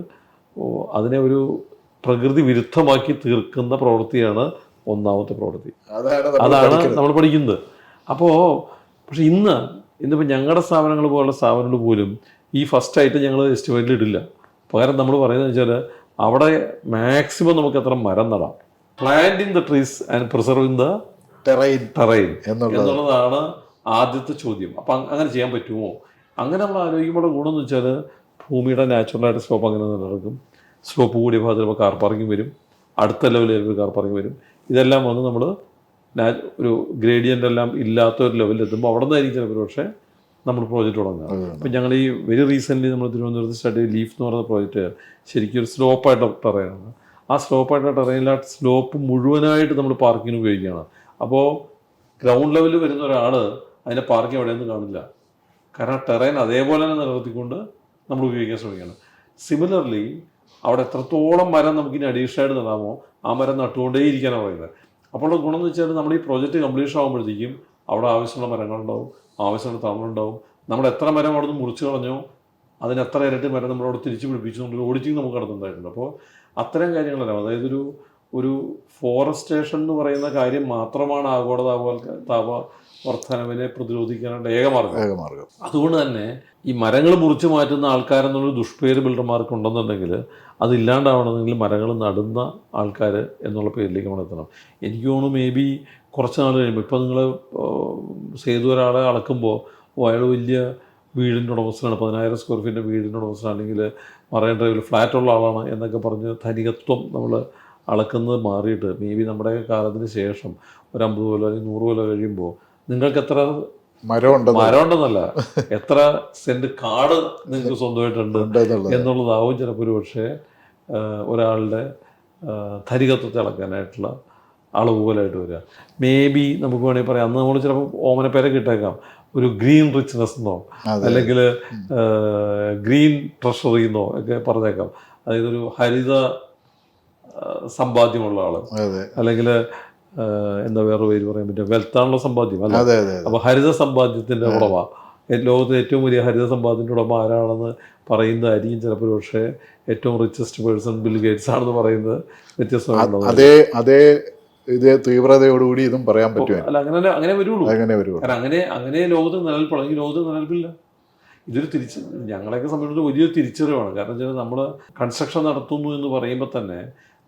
അതിനെ ഒരു പ്രകൃതി വിരുദ്ധമാക്കി തീർക്കുന്ന പ്രവൃത്തിയാണ് ഒന്നാമത്തെ പ്രവൃത്തി. അതാണ് നമ്മൾ അതാണ് പഠിക്കുന്നത്. നമ്മൾ പഠിക്കുന്നത്. അപ്പോൾ പക്ഷെ ഇന്ന് ഇന്നിപ്പോൾ ഞങ്ങളുടെ സ്ഥാപനങ്ങൾ പോലുള്ള സ്ഥാപനങ്ങൾ പോലും ഈ ഫസ്റ്റ് ആയിട്ട് ഞങ്ങൾ എസ്റ്റിമേറ്റിൽ ഇടില്ല. പകരം നമ്മൾ പറയുന്നത് വെച്ചാൽ അവിടെ മാക്സിമം നമുക്ക് എത്ര മരം നടാം? Plant in the trees and preserve in the terrain terrain എന്നുള്ളതാണ് ആദ്യത്തെ ചോദ്യം. അപ്പം അങ്ങനെ ചെയ്യാൻ പറ്റുമോ? അങ്ങനെ നമ്മൾ ആലോചിക്കുമ്പോൾ ഗുണമെന്ന് വെച്ചാൽ ഭൂമിയുടെ നാച്ചുറലായിട്ട് സ്ലോപ്പ് അങ്ങനെ നിലനിൽക്കും സ്ലോപ്പ് കൂടിയ ഭാഗത്ത് ചിലപ്പോൾ കാർ പാർക്കിംഗ് വരും. അടുത്ത ലെവലിൽ ചിലപ്പോൾ കാർ പാർക്കിംഗ് വരും. ഇതെല്ലാം വന്ന് നമ്മൾ ഒരു ഗ്രേഡിയന്റ് എല്ലാം ഇല്ലാത്ത ഒരു ലെവലിൽ എത്തുമ്പോൾ അവിടെ നിന്നായിരിക്കും ചിലപ്പോൾ പക്ഷേ നമ്മൾ പ്രോജക്റ്റ് തുടങ്ങുക. അപ്പം ഞങ്ങൾ ഈ വെരി റീസെന്റ്ലി നമ്മൾ തിരുവനന്തപുരത്ത് സ്റ്റാർട്ട് ചെയ്ത് ലീഫ് എന്ന് പറയുന്ന പ്രോജക്റ്റ് ശരിക്കും ഒരു സ്ലോപ്പായിട്ട് ടെറയാണ് ആ സ്ലോപ്പായിട്ട് ടെറയിൽ ആ സ്ലോപ്പ് മുഴുവനായിട്ട് നമ്മൾ പാർക്കിങ്ങിന് ഉപയോഗിക്കുകയാണ്. അപ്പോൾ ഗ്രൗണ്ട് ലെവലിൽ വരുന്ന ഒരാൾ അതിന്റെ പാർക്കിംഗ് എവിടെയൊന്നും കാണില്ല. കാരണം ടെറൈൻ അതേപോലെ തന്നെ നിലനിർത്തിക്കൊണ്ട് നമ്മൾ ഉപയോഗിക്കാൻ ശ്രമിക്കണം സിമിലർലി അവിടെ എത്രത്തോളം മരം നമുക്കിനി അഡീഷണലായിട്ട് നടാമോ ആ മരം നട്ടുകൊണ്ടേ ഇരിക്കാനാണ് പറയുന്നത്. അപ്പോൾ ഗുണം എന്ന് വെച്ചാൽ നമ്മൾ ഈ പ്രോജക്റ്റ് കംപ്ലീഷൻ ആകുമ്പോഴത്തേക്കും അവിടെ ആവശ്യമുള്ള മരങ്ങളുണ്ടാവും. ആവശ്യമുള്ള തമിഴുണ്ടാവും നമ്മൾ എത്ര മരം അവിടെ നിന്ന് മുറിച്ചു കളഞ്ഞോ അതിന് എത്ര ഇരട്ടി മരം നമ്മളവിടെ തിരിച്ചു പിടിപ്പിച്ചു പിടിപ്പിച്ചുകൊണ്ടൊരു ഓഡിറ്റിംഗ് നമുക്ക് നടത്തുന്നുണ്ടായിട്ടുണ്ട് അപ്പോൾ അത്തരം കാര്യങ്ങളെല്ലാം അതായത് ഒരു ഒരു ഫോറസ്റ്റേഷൻ എന്ന് പറയുന്ന കാര്യം മാത്രമാണ് ആഗോള താപ താപ വർധനവിനെ പ്രതിരോധിക്കാനുള്ള ഏകമാർഗം. ഏകമാർഗം. അതുകൊണ്ട് തന്നെ ഈ മരങ്ങൾ മുറിച്ചു മാറ്റുന്ന ആൾക്കാരെന്നുള്ളൊരു ദുഷ്പേര് ബിൽഡർമാർക്ക് ഉണ്ടെന്നുണ്ടെങ്കിൽ അതില്ലാണ്ടാവണമെങ്കിൽ മരങ്ങൾ നടുന്ന ആൾക്കാർ എന്നുള്ള പേരിലേക്ക് നമ്മൾ എത്തണം. എനിക്ക് തോന്നുന്നു മേ ബി കുറച്ച് നാൾ കഴിയുമ്പോൾ ഇപ്പോൾ നിങ്ങൾ സേതു ഒരാളെ അളക്കുമ്പോൾ അയാൾ വലിയ വീടിന്റെ ഉടമസ്ഥനാണ് പതിനായിരം സ്ക്വയർ ഫീറ്റിന്റെ വീടിന്റെ ഉടമസ്ഥനാണ് അല്ലെങ്കിൽ മറൈൻ ഡ്രൈവിൽ ഫ്ലാറ്റുള്ള ആളാണ് എന്നൊക്കെ പറഞ്ഞ് ധനികത്വം നമ്മൾ അളക്കുന്നത് മാറിയിട്ട് മേ ബി നമ്മുടെ കാലത്തിന് ശേഷം ഒരു അമ്പത് കൊല്ലം അല്ലെങ്കിൽ നൂറ് കൊല്ലം കഴിയുമ്പോൾ നിങ്ങൾക്ക് എത്ര മരം ഉണ്ടെന്ന് മരം ഉണ്ടെന്നല്ല എത്ര സെന്റ് കാട് നിങ്ങൾക്ക് സ്വന്തമായിട്ടുണ്ട് എന്നുള്ളതാവും ചിലപ്പോൾ ഒരു പക്ഷേ ഒരാളുടെ ധരികത്വത്തെ അളക്കാനായിട്ടുള്ള അളവുകോലായിട്ട് വരിക. മേ ബി നമുക്ക് വേണമെങ്കിൽ പറയാം അന്ന് നമ്മൾ ചിലപ്പോൾ ഓമന പേരെ കിട്ടേക്കാം. ഒരു ഗ്രീൻ റിച്ച്നെസ് എന്നോ അല്ലെങ്കിൽ ഗ്രീൻ ട്രഷറി എന്നോ ഒക്കെ പറഞ്ഞേക്കാം. അതായത് ഒരു ഹരിത സമ്പാദ്യമുള്ള ആൾ. അല്ലെങ്കിൽ എന്താ വേറെ പേര് പറയാൻ പറ്റും വെൽത്താണല്ലോ സമ്പാദ്യം അല്ല? അപ്പൊ ഹരിത സമ്പാദ്യത്തിന്റെ ഉടമ. ലോകത്തെ ഏറ്റവും വലിയ ഹരിത സമ്പാദ്യത്തിന്റെ ഉടമ ആരാണെന്ന് പറയുന്നതായിരിക്കും ചിലപ്പോൾ പക്ഷേ ഏറ്റവും റിച്ചസ്റ്റ് പേഴ്സൺ ബിൽ ഗേറ്റ്സ് ആണെന്ന് പറയുന്നത് അതേ അതേ ഇതേ തീവ്രതയോടുകൂടി ഇതും പറയാൻ പറ്റും അല്ല അങ്ങനെ അങ്ങനെ വരുള്ളൂ. അങ്ങനെ കാരണം അങ്ങനെ അങ്ങനെ ലോകത്ത് അല്ലെങ്കിൽ ലോകത്ത് നിലനിൽപ്പില്ല. ഇതൊരു തിരിച്ച് ഞങ്ങളെയൊക്കെ സംബന്ധിച്ചിടത്തോളം വലിയൊരു തിരിച്ചറിവാണ്. കാരണം വെച്ചാൽ നമ്മൾ കൺസ്ട്രക്ഷൻ നടത്തുന്നു എന്ന് പറയുമ്പോൾ തന്നെ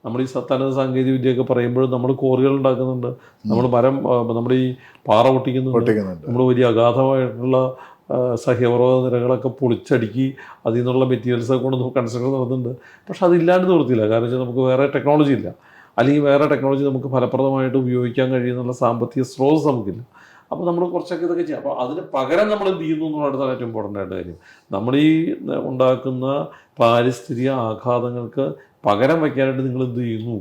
നമ്മൾ ഈ തനത് സാങ്കേതിക വിദ്യയൊക്കെ പറയുമ്പോഴും നമ്മൾ കോറികൾ ഉണ്ടാക്കുന്നുണ്ട്. നമ്മൾ മരം നമ്മുടെ ഈ പാറ പൊട്ടിക്കുന്നുണ്ട്. നമ്മൾ വലിയ അഗാധമായിട്ടുള്ള സഹ്യപർവ സഹ്യപർവത നിരകളൊക്കെ പൊളിച്ചടുക്കി അതിൽ നിന്നുള്ള മെറ്റീരിയൽസൊക്കെ കൊണ്ട് നമുക്ക് കൺസ്ട്രക്ഷൻ നടത്തുന്നുണ്ട്. പക്ഷെ അതില്ലാണ്ട് നിവൃത്തിയില്ല. കാരണം വെച്ചാൽ നമുക്ക് വേറെ ടെക്നോളജി ഇല്ല. അല്ലെങ്കിൽ വേറെ ടെക്നോളജി നമുക്ക് ഫലപ്രദമായിട്ട് ഉപയോഗിക്കാൻ കഴിയുന്നുള്ള സാമ്പത്തിക സ്രോതസ് നമുക്കില്ല. അപ്പോൾ നമ്മൾ കുറച്ചൊക്കെ ഇതൊക്കെ ചെയ്യാം. അപ്പോൾ അതിന് പകരം നമ്മൾ എന്ത് ചെയ്യുന്നു എന്നുള്ളതാണ് ഏറ്റവും ഇമ്പോർട്ടന്റ് ആയിട്ട് കാര്യം. നമ്മൾ ഈ ഉണ്ടാക്കുന്ന പാരിസ്ഥിതിക ആഘാതങ്ങൾക്ക് പകരം വയ്ക്കാനായിട്ട് നിങ്ങൾ എന്ത് ചെയ്യുന്നു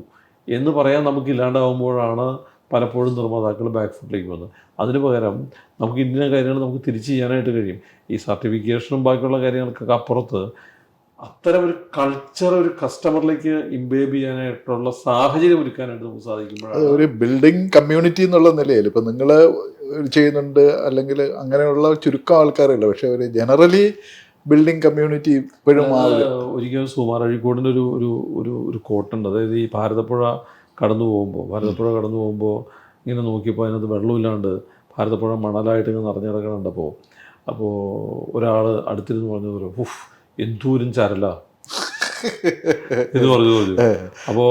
എന്ന് പറയാൻ നമുക്ക് ഇല്ലാണ്ടാവുമ്പോഴാണ് പലപ്പോഴും നിർമ്മാതാക്കൾ ബാക്ക് ഫുട്ടിലേക്ക് വന്നത്. അതിന് പകരം നമുക്ക് ഇന്ന കാര്യങ്ങൾ നമുക്ക് തിരിച്ചു ചെയ്യാനായിട്ട് കഴിയും. ഈ സർട്ടിഫിക്കേഷനും ബാക്കിയുള്ള കാര്യങ്ങൾക്കൊക്കെ അപ്പുറത്ത് അത്തരം ഒരു കൾച്ചർ ഒരു കസ്റ്റമറിലേക്ക് ഇംബേബ് ചെയ്യാനായിട്ടുള്ള സാഹചര്യം ഒരുക്കാനായിട്ട് നമുക്ക് സാധിക്കുമ്പോഴാണ് ഒരു ബിൽഡിംഗ് കമ്മ്യൂണിറ്റി എന്നുള്ള നിലയിൽ ഇപ്പം നിങ്ങൾ ചെയ്യുന്നുണ്ട് അല്ലെങ്കിൽ അങ്ങനെയുള്ള ചുരുക്കം ആൾക്കാരല്ല. പക്ഷെ ഒരു ജനറലി ബിൽഡിംഗ് കമ്മ്യൂണിറ്റി ഇപ്പോഴും ഒരിക്കലും സുമാർ അഴീക്കോടിന്റെ ഒരു ഒരു ഒരു ഒരു കോട്ടുണ്ട്. അതായത് ഈ ഭാരതപ്പുഴ കടന്നു പോകുമ്പോൾ ഭാരതപ്പുഴ കടന്നു പോകുമ്പോൾ ഇങ്ങനെ നോക്കിയപ്പോൾ അതിനകത്ത് വെള്ളമില്ലാണ്ട് ഭാരതപ്പുഴ മണലായിട്ട് ഇങ്ങനെ നിറഞ്ഞിറങ്ങണ്ടപ്പോൾ അപ്പോൾ ഒരാൾ അടുത്തിരുന്ന് പറഞ്ഞു പറയും ഉഫ് എന്തൂരും ചരല. എന്ന് പറഞ്ഞു പറഞ്ഞു. അപ്പോൾ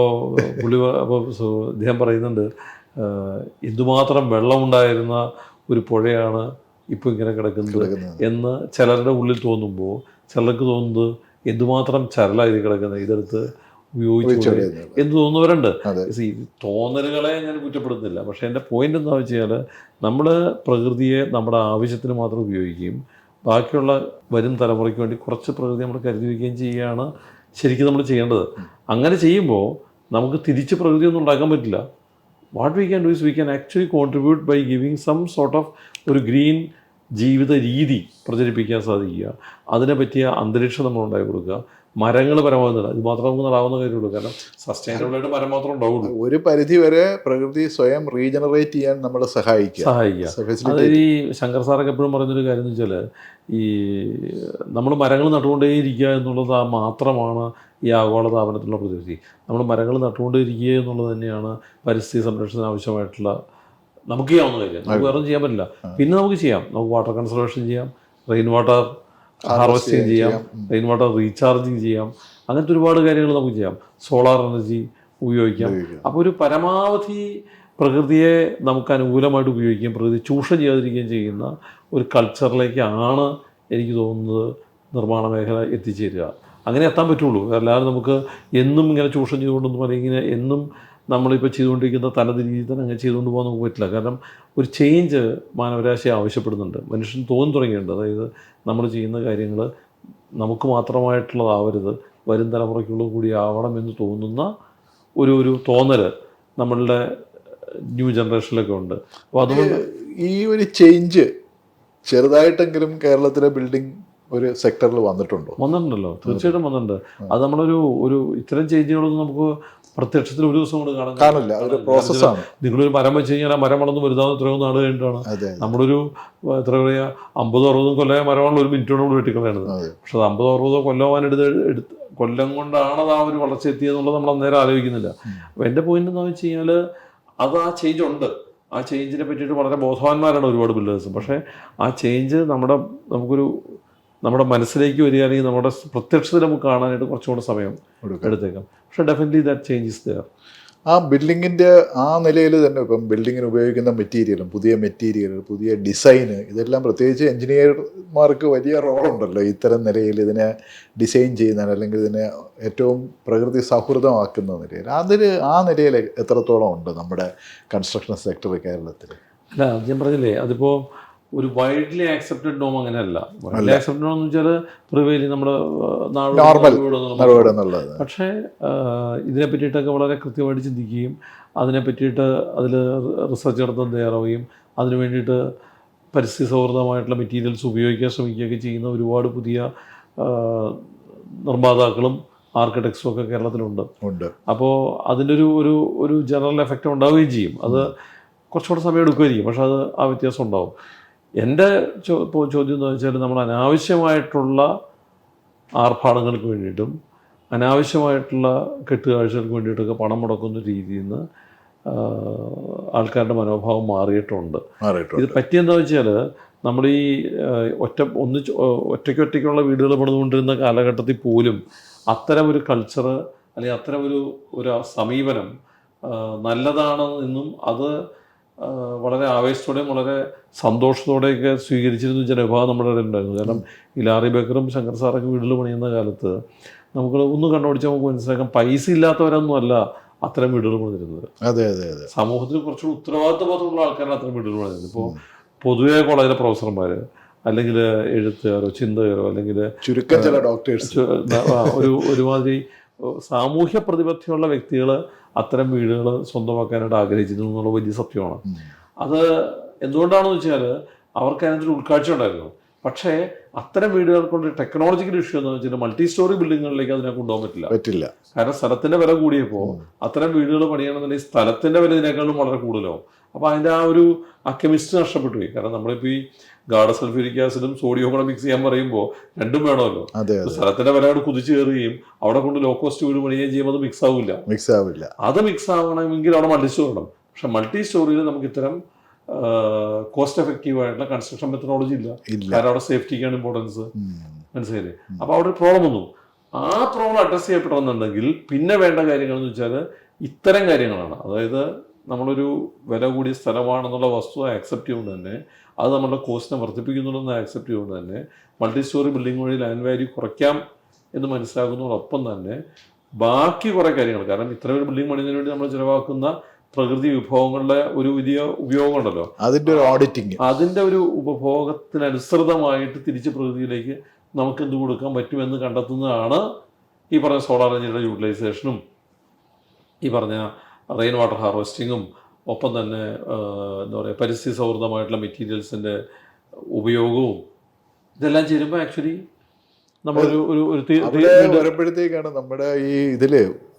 പുള്ളി അപ്പോൾ ഇദ്ദേഹം പറയുന്നുണ്ട് "ആഹ്, എന്തുമാത്രം വെള്ളമുണ്ടായിരുന്ന ഒരു പുഴയാണ് ഇപ്പോൾ ഇങ്ങനെ കിടക്കുന്നത്. എന്ന് ചിലരുടെ ഉള്ളിൽ തോന്നുമ്പോൾ ചിലർക്ക് തോന്നുന്നത് എന്തുമാത്രം ചരലായി കിടക്കുന്നത് ഇതെടുത്ത് ഉപയോഗിച്ചു. എന്ന് തോന്നുന്നവരുണ്ട്. തോന്നലുകളെ ഞാൻ കുറ്റപ്പെടുത്തുന്നില്ല പക്ഷേ എന്റെ പോയിന്റ് എന്താ വെച്ച് കഴിഞ്ഞാൽ നമ്മൾ പ്രകൃതിയെ നമ്മുടെ ആവശ്യത്തിന് മാത്രം ഉപയോഗിക്കുകയും ബാക്കിയുള്ള വരും തലമുറയ്ക്ക് വേണ്ടി കുറച്ച് പ്രകൃതി നമ്മൾ കരുതി വയ്ക്കുകയും ചെയ്യുകയാണ് ശരിക്കും നമ്മൾ ചെയ്യേണ്ടത് അങ്ങനെ ചെയ്യുമ്പോൾ നമുക്ക് തിരിച്ച് പ്രകൃതി ഒന്നും ഉണ്ടാക്കാൻ പറ്റില്ല what we can do is we can actually contribute by giving some sort of ഒരു ഗ്രീൻ ജീവിത രീതി പ്രചരിപ്പിക്കാൻ സാധിക്കുക. അതിനെ പറ്റിയ അന്തരീക്ഷം നമ്മൾ ഉണ്ടാക്കി കൊടുക്കുക. മരങ്ങൾ പരമാവധി നടുക. ഇത് മാത്രമേ നമുക്ക് നടാവുന്ന കാര്യമുള്ളൂ. കാരണം സസ്റ്റൈനബിൾ ആയിട്ട് മരം മാത്രം ഉണ്ടാവുള്ളൂ. ഒരു പരിധി വരെ പ്രകൃതി സ്വയം റീജനറേറ്റ് ചെയ്യാൻ നമ്മളെ സഹായിക്കുക. സഹായിക്കുക. അതായത് ഈ ശങ്കർ സാറൊക്കെ എപ്പോഴും പറയുന്നൊരു കാര്യം എന്ന് വെച്ചാൽ ഈ നമ്മൾ മരങ്ങൾ നട്ടുകൊണ്ടേയിരിക്കുക എന്നുള്ളത് ആ മാത്രമാണ് ഈ ആഗോളതാപനത്തിനുള്ള പ്രതിവിധി. നമ്മൾ മരങ്ങൾ നട്ടുകൊണ്ടേയിരിക്കുക എന്നുള്ളത് തന്നെയാണ് പരിസ്ഥിതി സംരക്ഷണത്തിന് ആവശ്യമായിട്ടുള്ള നമുക്ക് ചെയ്യാവുന്ന കാര്യം. നമുക്ക് വേറെ ചെയ്യാൻ പറ്റില്ല. പിന്നെ നമുക്ക് ചെയ്യാം. നമുക്ക് വാട്ടർ കൺസർവേഷൻ ചെയ്യാം. റെയിൻ വാട്ടർ ഹാർവെസ്റ്റിംഗ് ചെയ്യാം. റെയിൻ വാട്ടർ റീചാർജിങ് ചെയ്യാം. അങ്ങനത്തെ ഒരുപാട് കാര്യങ്ങൾ നമുക്ക് ചെയ്യാം. സോളാർ എനർജി ഉപയോഗിക്കാം. അപ്പോൾ ഒരു പരമാവധി പ്രകൃതിയെ നമുക്ക് അനുകൂലമായിട്ട് ഉപയോഗിക്കുകയും പ്രകൃതി ചൂഷണം ചെയ്യാതിരിക്കുകയും ചെയ്യുന്ന ഒരു കൾച്ചറിലേക്കാണ് എനിക്ക് തോന്നുന്നത് നിർമ്മാണ മേഖല എത്തിച്ചേരുക. അങ്ങനെ എത്താൻ പറ്റുള്ളൂ. അല്ലാതെ നമുക്ക് എന്നും ഇങ്ങനെ ചൂഷണം ചെയ്തുകൊണ്ടൊന്നും അല്ലെങ്കിൽ ഇങ്ങനെ എന്നും നമ്മളിപ്പോൾ ചെയ്തുകൊണ്ടിരിക്കുന്ന തനത് രീതിയിൽ തന്നെ അങ്ങനെ ചെയ്തുകൊണ്ട് പോകാൻ നമുക്ക് പറ്റില്ല. കാരണം ഒരു ചേഞ്ച് മാനവരാശി ആവശ്യപ്പെടുന്നുണ്ട്. മനുഷ്യൻ തോന്നി തുടങ്ങിയിട്ടുണ്ട്. അതായത് നമ്മൾ ചെയ്യുന്ന കാര്യങ്ങൾ നമുക്ക് മാത്രമായിട്ടുള്ളതാവരുത്. വരും തലമുറയ്ക്കുള്ള കൂടി ആവണം എന്ന് തോന്നുന്ന ഒരു ഒരു തോന്നൽ നമ്മളുടെ ന്യൂ ജനറേഷനിലൊക്കെ ഉണ്ട്. അപ്പോൾ അതുകൊണ്ട് ഈ ഒരു ചേഞ്ച് ചെറുതായിട്ടെങ്കിലും കേരളത്തിലെ ബിൽഡിംഗ് ഒരു സെക്ടറിൽ വന്നിട്ടുണ്ടോ? വന്നിട്ടുണ്ടല്ലോ. തീർച്ചയായിട്ടും വന്നിട്ടുണ്ട്. അത് നമ്മളൊരു ഒരു ഇത്തരം ചേഞ്ചുകളൊന്നും നമുക്ക് പ്രത്യക്ഷത്തിൽ ഒരു ദിവസം കൊണ്ട് കാണാൻ കാണില്ല അതൊരു പ്രോസസ്സാണ് നിങ്ങളൊരു മരം വെച്ച് കഴിഞ്ഞാൽ ആ മരം വളർന്ന് വലുതാവുന്ന എത്രയോ നാട് കഴിഞ്ഞിട്ടാണ്. നമ്മളൊരു എത്ര പറയുക അമ്പതോ അറുപതും കൊല്ലമായ മരമാണ് ഒരു മിനിറ്റോട് കൂടി വെട്ടിക്കളയണത് പക്ഷെ അത് അമ്പതോ അറുപതോ കൊല്ലം എടുത്ത് എടുത്ത് കൊല്ലം കൊണ്ടാണ് അത് ആ ഒരു വളർച്ച എത്തിയെന്നുള്ളത് നമ്മൾ അന്നേരം ആലോചിക്കുന്നില്ല. അപ്പോൾ എന്റെ പോയിന്റ് എന്താണെന്ന് വെച്ച് കഴിഞ്ഞാൽ അത് ആ ചേഞ്ച് ഉണ്ട്. ആ ചേഞ്ചിനെ പറ്റിയിട്ട് വളരെ ബോധവാന്മാരാണ് ഒരുപാട് ബിൽഡേഴ്സും പക്ഷേ ആ ചേഞ്ച് നമ്മുടെ നമുക്കൊരു നമ്മുടെ മനസ്സിലേക്ക് വരികയാണെങ്കിൽ നമ്മുടെ പ്രത്യക്ഷത്തിൽ നമുക്ക് കാണാനായിട്ട് കുറച്ചും കൂടെ സമയം. എടുത്തേക്കാം. പക്ഷേ ഡെഫിനറ്റ്ലി ദാറ്റ് ചേഞ്ചസ് ദയർ ആ ബിൽഡിങ്ങിന്റെ ആ നിലയിൽ തന്നെ ഇപ്പം ബിൽഡിങ്ങിന് ഉപയോഗിക്കുന്ന മെറ്റീരിയലും പുതിയ മെറ്റീരിയൽ പുതിയ ഡിസൈന് ഇതെല്ലാം പ്രത്യേകിച്ച് എഞ്ചിനീയർമാർക്ക് വലിയ റോളുണ്ടല്ലോ ഇത്തരം നിലയിൽ ഇതിനെ ഡിസൈൻ ചെയ്യുന്നതിന് അല്ലെങ്കിൽ ഇതിനെ ഏറ്റവും പ്രകൃതി സൗഹൃദമാക്കുന്ന നിലയിൽ. അതിൽ ആ നിലയിൽ എത്രത്തോളം ഉണ്ട് നമ്മുടെ കൺസ്ട്രക്ഷൻ സെക്ടർ കേരളത്തിൽ? അല്ല ഞാൻ പറഞ്ഞില്ലേ അതിപ്പോൾ ഒരു വൈഡ്ലി ആക്സെപ്റ്റഡ് നോം അങ്ങനെയല്ല. വൈഡ്ലി ആക്സെപ്റ്റഡ് നോം എന്ന് വെച്ചാൽ പ്രിവേലി നമ്മുടെ നാട് Normal. വീടൊന്നും നിലപാട് എന്നുള്ളത്. പക്ഷേ ഇതിനെ പറ്റിയിട്ടൊക്കെ വളരെ കൃത്യമായിട്ട് ചിന്തിക്കുകയും അതിനെ പറ്റിയിട്ട് അതിൽ റിസർച്ച് നടത്താൻ തയ്യാറാവുകയും അതിനു വേണ്ടിയിട്ട് പരിസ്ഥിതി സൗഹൃദമായിട്ടുള്ള മെറ്റീരിയൽസ് ഉപയോഗിക്കാൻ ശ്രമിക്കുകയൊക്കെ ചെയ്യുന്ന ഒരുപാട് പുതിയ നിർമ്മാതാക്കളും ആർക്കിടെക്ട്സും ഒക്കെ കേരളത്തിലുണ്ട്. അപ്പോൾ അതിന്റെ ഒരു ഒരു ഒരു ജനറൽ എഫക്റ്റ് ഉണ്ടാവുകയും ചെയ്യും. അത് കുറച്ചുകൂടെ സമയം എടുക്കുമായിരിക്കും. പക്ഷെ അത് ആ വ്യത്യാസം ഉണ്ടാവും. എന്റെ ചോ ചോദ്യം എന്ന് വെച്ചാൽ നമ്മൾ അനാവശ്യമായിട്ടുള്ള ആർഭാടങ്ങൾക്ക് വേണ്ടിയിട്ടും അനാവശ്യമായിട്ടുള്ള കെട്ടുകാഴ്ചകൾക്ക് വേണ്ടിയിട്ടൊക്കെ പണം മുടക്കുന്ന രീതിയിൽ നിന്ന് ആൾക്കാരുടെ മനോഭാവം മാറിയിട്ടുണ്ട്. ഇത് പറ്റിയെന്താ വെച്ചാൽ നമ്മൾ ഈ ഒറ്റ ഒന്നിച്ച് ഒറ്റയ്ക്കൊറ്റയ്ക്കുള്ള വീടുകൾ പണിതുകൊണ്ടിരുന്ന കാലഘട്ടത്തിൽ പോലും അത്തരം ഒരു കൾച്ചർ അല്ലെങ്കിൽ അത്തരം ഒരു ഒരു സമീപനം നല്ലതാണെന്നും നല്ലതാണ് എന്നും അത് വളരെ ആവേശത്തോടെയും വളരെ സന്തോഷത്തോടെയൊക്കെ സ്വീകരിച്ചിരുന്ന ജനവിഭാഗം നമ്മുടെ ഇടയിൽ ഉണ്ടായിരുന്നു. കാരണം ഈ ലാറി ബേക്കറും ശങ്കർ സാറൊക്കെ വീട്ടിൽ പണിയുന്ന കാലത്ത് നമുക്ക് ഒന്ന് കണ്ടുപിടിച്ചാൽ നമുക്ക് മനസ്സിലാക്കാം പൈസ ഇല്ലാത്തവരൊന്നും അല്ല അത്തരം വീടുകൾ പണിതിരുന്നത്. അതെ അതെ അതെ. സമൂഹത്തിൽ കുറച്ചുകൂടി ഉത്തരവാദിത്തബോധമുള്ള ആൾക്കാരാണ് അത്തരം വീടുകൾ പണിതിരുന്നത്. ഇപ്പോൾ പൊതുവേ കോളേജിലെ പ്രൊഫസർമാർ അല്ലെങ്കിൽ എഴുത്തുകാരോ ചിന്തകരോ അല്ലെങ്കിൽ ചുരുക്കം ചില ഡോക്ടേഴ്സ് ഒരു ഒരുമാതിരി സാമൂഹ്യ പ്രതിബദ്ധയുള്ള വ്യക്തികൾ അത്തരം വീടുകൾ സ്വന്തമാക്കാനായിട്ട് ആഗ്രഹിച്ചിരുന്നു എന്നുള്ള വലിയ സത്യമാണ്. അത് എന്തുകൊണ്ടാണെന്ന് വെച്ചാൽ അവർക്ക് അതിനകത്തൊരു ഉൾക്കാഴ്ച ഉണ്ടായിരുന്നു. പക്ഷേ അത്തരം വീടുകൾ കൊണ്ട് ടെക്നോളജിക്കൽ ഇഷ്യൂ എന്ന് വെച്ചാൽ മൾട്ടി സ്റ്റോറി ബിൽഡിങ്ങുകളിലേക്ക് അതിനെ കൊണ്ടുപോകാൻ പറ്റില്ല. പറ്റില്ല. കാരണം സ്ഥലത്തിന്റെ വില കൂടിയപ്പോൾ അത്തരം വീടുകൾ പണിയണമെന്നുണ്ടെങ്കിൽ സ്ഥലത്തിന്റെ വില ഇതിനേക്കാളും വളരെ കൂടുതലാവും. അപ്പോൾ അതിന്റെ ആ ഒരു ആ കെമിസ്ട്രി നഷ്ടപ്പെട്ടു പോയി. കാരണം നമ്മളിപ്പോൾ ഈ ഗാഡ സൾഫ്യൂരിക് ആസിഡും സോഡിയവും കൂടെ മിക്സ് ചെയ്യാൻ പറയുമ്പോൾ രണ്ടും വേണമല്ലോ. സ്ഥലത്തിന്റെ വില അവിടെ കുതിച്ചു കയറുകയും അവിടെ കൊണ്ട് ലോ കോസ്റ്റ് വീട് പണിയുകയും ചെയ്യുമ്പോൾ അത് മിക്സ് ആവില്ല. മിക്സ് ആവില്ല. അത് മിക്സ് ആവണമെങ്കിൽ അവിടെ മൾട്ടി സ്റ്റോർ ഇടണം. പക്ഷെ മൾട്ടി സ്റ്റോറിയിൽ നമുക്ക് ഇത്തരം കോസ്റ്റ് എഫക്റ്റീവ് ആയിട്ടുള്ള കൺസ്ട്രക്ഷൻ മെത്തഡോളജി ഇല്ല. കാരണം അവിടെ സേഫ്റ്റിക്കാണ് ഇമ്പോർട്ടൻസ്. മനസ്സിലായില്ലേ? അപ്പൊ അവിടെ ഒരു പ്രോബ്ലം വന്നു. ആ പ്രോബ്ലം അഡ്രസ് ചെയ്യപ്പെടണമെന്നുണ്ടെങ്കിൽ പിന്നെ വേണ്ട കാര്യങ്ങൾ എന്ന് വെച്ചാൽ ഇത്തരം കാര്യങ്ങളാണ്. അതായത് നമ്മളൊരു വില കൂടിയ സ്ഥലമാണെന്നുള്ള വസ്തുത ആക്സെപ്റ്റ് ചെയ്യുകൊണ്ട് തന്നെ അത് നമ്മളുടെ കോസ്റ്റിനെ വർദ്ധിപ്പിക്കുന്നുണ്ടെന്ന് ആക്സെപ്റ്റ് ചെയ്യുകൊണ്ട് തന്നെ മൾട്ടി സ്റ്റോറി ബിൽഡിംഗ് വഴി ലാൻഡ് വാല്യൂ കുറയ്ക്കാം എന്ന് മനസ്സിലാക്കുന്നതോടൊപ്പം തന്നെ ബാക്കി കുറേ കാര്യങ്ങൾ കാരണം ഇത്ര ഒരു ബിൽഡിംഗ് പണിതിനു വേണ്ടി നമ്മൾ ചിലവാക്കുന്ന പ്രകൃതി വിഭവങ്ങളുടെ ഒരു വലിയ ഉപയോഗം ഉണ്ടല്ലോ. അതിന്റെ ഒരു ഓഡിറ്റിംഗ് അതിന്റെ ഒരു ഉപഭോഗത്തിനനുസൃതമായിട്ട് തിരിച്ച് പ്രകൃതിയിലേക്ക് നമുക്ക് എന്ത് കൊടുക്കാൻ പറ്റുമെന്ന് കണ്ടെത്തുന്നതാണ് ഈ പറഞ്ഞ സോളാർ എനർജിയുടെ യൂട്ടിലൈസേഷനും ഈ പറഞ്ഞ റെയിൻ വാട്ടർ ഹാർവെസ്റ്റിങ്ങും ഒപ്പം തന്നെ എന്താ പറയുക പരിസ്ഥിതി സൗഹൃദമായിട്ടുള്ള മെറ്റീരിയൽസിന്റെ ഉപയോഗവും ഇതെല്ലാം ചേരുമ്പോൾ ആക്ച്വലി നമ്മളൊരു ഒരു ഒരു വരുമ്പോഴത്തേക്കാണ് നമ്മുടെ ഈ ഇതിൽ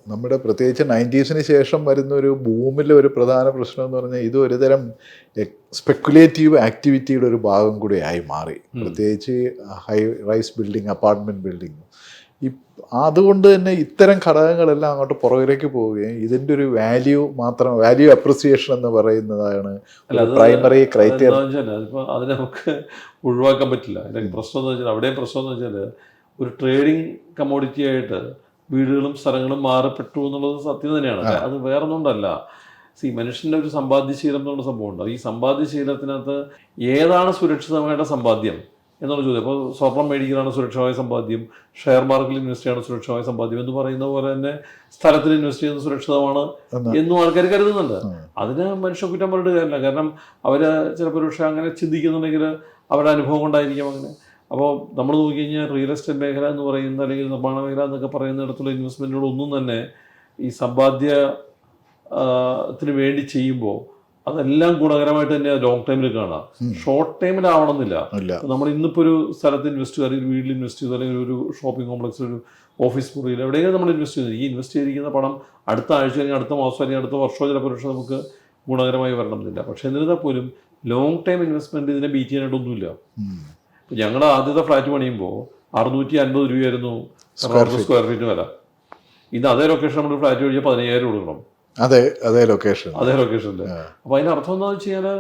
നമ്മുടെ പ്രത്യേകിച്ച് നയന്റീസിന് ശേഷം വരുന്ന ഒരു ബൂമിലെ ഒരു പ്രധാന പ്രശ്നം എന്ന് പറഞ്ഞാൽ ഇത് ഒരുതരം സ്പെക്കുലേറ്റീവ് ആക്ടിവിറ്റിയുടെ ഒരു ഭാഗം കൂടി ആയി മാറി. പ്രത്യേകിച്ച് high rise building apartment building ഈ അതുകൊണ്ട് തന്നെ ഇത്തരം ഘടകങ്ങളെല്ലാം അങ്ങോട്ട് പുറകിലേക്ക് പോവുകയും ഇതിന്റെ ഒരു വാല്യൂ മാത്രം വാല്യൂ അപ്രിസിയേഷൻ എന്ന് പറയുന്നതാണ് പ്രൈമറി ക്രൈറ്റീരിയ അതിപ്പോൾ അതിനെ നമുക്ക് ഒഴിവാക്കാൻ പറ്റില്ല. അതിന്റെ പ്രശ്നം എന്ന് വെച്ചാൽ അവിടെയും പ്രശ്നം എന്ന് വെച്ചാൽ ഒരു ട്രേഡിംഗ് കമ്മോഡിറ്റി ആയിട്ട് വീടുകളും സ്ഥലങ്ങളും മാറപ്പെട്ടു എന്നുള്ളത് സത്യം തന്നെയാണ്. അത് വേറൊന്നുകൊണ്ടല്ല സി മനുഷ്യന്റെ ഒരു സമ്പാദ്യശീലം എന്നുള്ള സംഭവമുണ്ട് ഈ സമ്പാദ്യശീലത്തിനകത്ത് ഏതാണ് സുരക്ഷിതമായിട്ട് സമ്പാദ്യം? എന്നുള്ള ചോദ്യം അപ്പോൾ സ്വർണം മേടിക്കലാണ് സുരക്ഷമായ സമ്പാദ്യം ഷെയർ മാർക്കറ്റിൽ ഇൻവെസ്റ്റ് ചെയ്യാണ് സുരക്ഷമായ സമ്പാദ്യം എന്ന് പറയുന്ന പോലെ തന്നെ സ്ഥലത്തിൽ ഇൻവെസ്റ്റ് ചെയ്യുന്നത് സുരക്ഷിതമാണ് എന്ന്. ആൾക്കാർ കരുതുന്നുണ്ട്. അതിന് മനുഷ്യ കുറ്റം പറഞ്ഞിട്ട് കാര്യമില്ല കാരണം അവർ ചിലപ്പോൾ പക്ഷേ അങ്ങനെ ചിന്തിക്കുന്നുണ്ടെങ്കിൽ അവരുടെ അനുഭവം കൊണ്ടായിരിക്കും അങ്ങനെ അപ്പോൾ നമ്മൾ നോക്കിക്കഴിഞ്ഞാൽ റിയൽ എസ്റ്റേറ്റ് മേഖല എന്ന് പറയുന്ന അല്ലെങ്കിൽ നിർമ്മാണ മേഖല എന്നൊക്കെ പറയുന്നിടത്തുള്ള ഇൻവെസ്റ്റ്മെന്റുകളൊന്നും തന്നെ ഈ സമ്പാദ്യ ആ, ത്തിന് വേണ്ടി ചെയ്യുമ്പോൾ അതെല്ലാം ഗുണകരമായിട്ട് തന്നെ ലോങ് ടൈമിൽ കാണാം. ഷോർട്ട് ടൈമിൽ ആവണമെന്നില്ല. നമ്മൾ ഇന്നിപ്പോ ഒരു സ്ഥലത്ത് ഇൻവെസ്റ്റ് ചെയ്ത് അല്ലെങ്കിൽ വീട്ടിൽ ഇൻവെസ്റ്റ് ചെയ്തു അല്ലെങ്കിൽ ഒരു ഷോപ്പിംഗ് കോംപ്ലക്സ് ഒരു ഓഫീസ് മുറിയിൽ എവിടെയെങ്കിലും നമ്മൾ ഇൻവെസ്റ്റ് ചെയ്തു. ഈ ഇൻവെസ്റ്റ് ചെയ്തിരിക്കുന്ന പണം അടുത്ത ആഴ്ച അല്ലെങ്കിൽ അടുത്ത മാസം അല്ലെങ്കിൽ അടുത്ത വർഷമോ ചിലപ്പോൾ പക്ഷേ നമുക്ക് ഗുണകരമായി വരണമെന്നില്ല. പക്ഷെ എന്നിരുന്നാൽ പോലും ലോങ് ടൈം ഇൻവെസ്റ്റ്മെന്റ് ഇതിനെ ബീറ്റ് ചെയ്യാനായിട്ടൊന്നുമില്ല. ഞങ്ങൾ ആദ്യത്തെ ഫ്ലാറ്റ് പണിയുമ്പോൾ അറുന്നൂറ്റി അൻപത് രൂപയായിരുന്നു സ്ക്വയർ ഫീറ്റ് വില. ഇന്ന് അതേ ലൊക്കേഷൻ നമ്മൾ ഫ്ലാറ്റ് കഴിച്ചാൽ പതിനയ്യായിരം കൊടുക്കണം. അതെ അതേ ലൊക്കേഷൻ അതേ ലൊക്കേഷനിൽ അപ്പോൾ അതിന്റെ അർത്ഥം എന്താണെന്ന് വെച്ച് കഴിഞ്ഞാൽ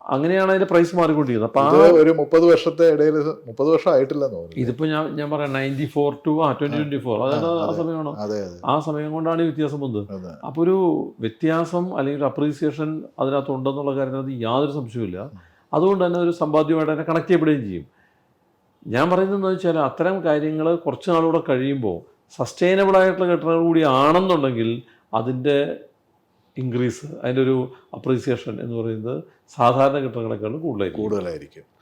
അങ്ങനെയാണ് അതിന്റെ പ്രൈസ് മാറിക്കൊണ്ടിരിക്കുന്നത്. അപ്പൊ ആ ഒരു മുപ്പത് വർഷത്തെ ഇടയിൽ മുപ്പത് വർഷം ആയിട്ടില്ല ഇതിപ്പോ ഞാൻ ഞാൻ പറയാം നയന്റി ഫോർ ടു ആ ട്വന്റി ട്വന്റി ഫോർ അതായത് ആ സമയമാണോ? ആ സമയം കൊണ്ടാണ് ഈ വ്യത്യാസം വന്നത്. അപ്പൊ ഒരു വ്യത്യാസം അല്ലെങ്കിൽ ഒരു അപ്രീസിയേഷൻ അതിനകത്ത് ഉണ്ടെന്നുള്ള കാര്യത്തിനകത്ത് യാതൊരു സംശയവുമില്ല അതുകൊണ്ട് തന്നെ ഒരു സമ്പാദ്യമായിട്ട് തന്നെ കണക്ട് ചെയ്യപ്പെടുകയും ചെയ്യും. ഞാൻ പറയുന്നത് വെച്ചാൽ അത്തരം കാര്യങ്ങൾ കുറച്ച് നാളുകൂടെ കഴിയുമ്പോൾ സസ്റ്റൈനബിൾ ആയിട്ടുള്ള ഘട്ടങ്ങൾ കൂടി ആണെന്നുണ്ടെങ്കിൽ അതിന്റെ ഇൻക്രീസ് അതിന്റെ ഒരു അപ്രീസിയേഷൻ എന്ന് പറയുന്നത് സാധാരണ ഘട്ടങ്ങളെക്കാളും കൂടുതലായിരിക്കും. കൂടുതലായിരിക്കും.